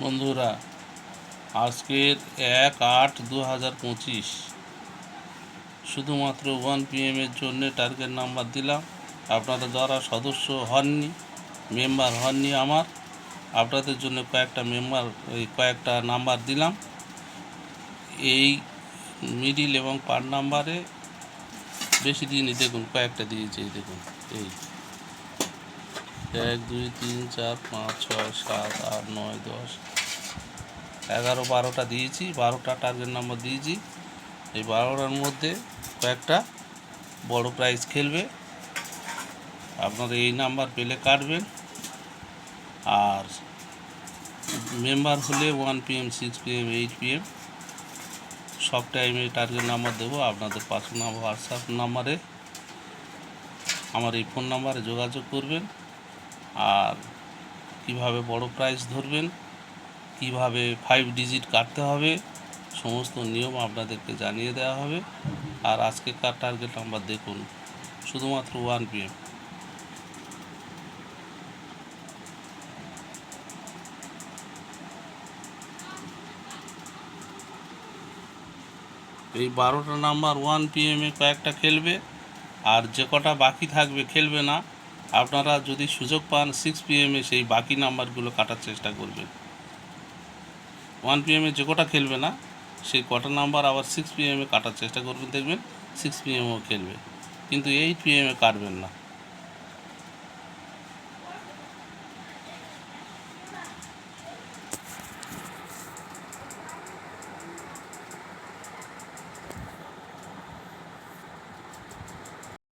বন্ধুরা, আজকের এক আট দু হাজার পঁচিশ। শুধুমাত্র ওয়ান পিএমের জন্যে টার্গেট নাম্বার দিলাম। আপনারা যারা সদস্য হননি মেম্বার হননি আমার, আপনাদের জন্য কয়েকটা মেম্বার এই কয়েকটা নাম্বার দিলাম। এই মিডিল এবং পার নাম্বারে বেশি দিনই দেখুন, কয়েকটা দিয়েছে দেখুন, এই। এক, দুই, তিন, চার, পাঁচ, ছয়, সাত, আট, নয়, দশ। এগারো, বারোটা দিয়েছি, বারোটা টার্গেট নাম্বার দিয়েছি। এই বারোটার মধ্যে কয়েকটা বড় প্রাইজ খেলবে। আপনারা এই নাম্বার পেলে কাটবেন। আর মেম্বার হলে one PM six PM eight PM সব টাইমে টার্গেট নাম্বার দেবো। আপনাদের পার্সোনাল হোয়াটসঅ্যাপ নাম্বারে আমার এই ফোন নাম্বারে যোগাযোগ করবেন। আর কীভাবে বড় প্রাইজ ধরবেন, কীভাবে ফাইভ ডিজিট কাটতে হবে, সমস্ত নিয়ম আপনাদেরকে জানিয়ে দেওয়া হবে। আর আজকে কার টার্গেট নাম্বার দেখুন, শুধুমাত্র ওয়ান পিএম এই বারোটা নাম্বার ওয়ান পি পিএমে কয়েকটা খেলবে, আর যে কটা বাকি থাকবে খেলবে না আপনারা যদি সুযোগ পান সিক্স পিএমে সেই বাকি নাম্বারগুলো কাটার চেষ্টা করবেন। ওয়ান পিএমে যে কটা খেলবে না, সেই কটা নাম্বার আবার সিক্স পিএমে কাটার চেষ্টা করবেন, দেখবেন সিক্স পিএমও খেলবে। কিন্তু এইট পিএমে কাটবেন না।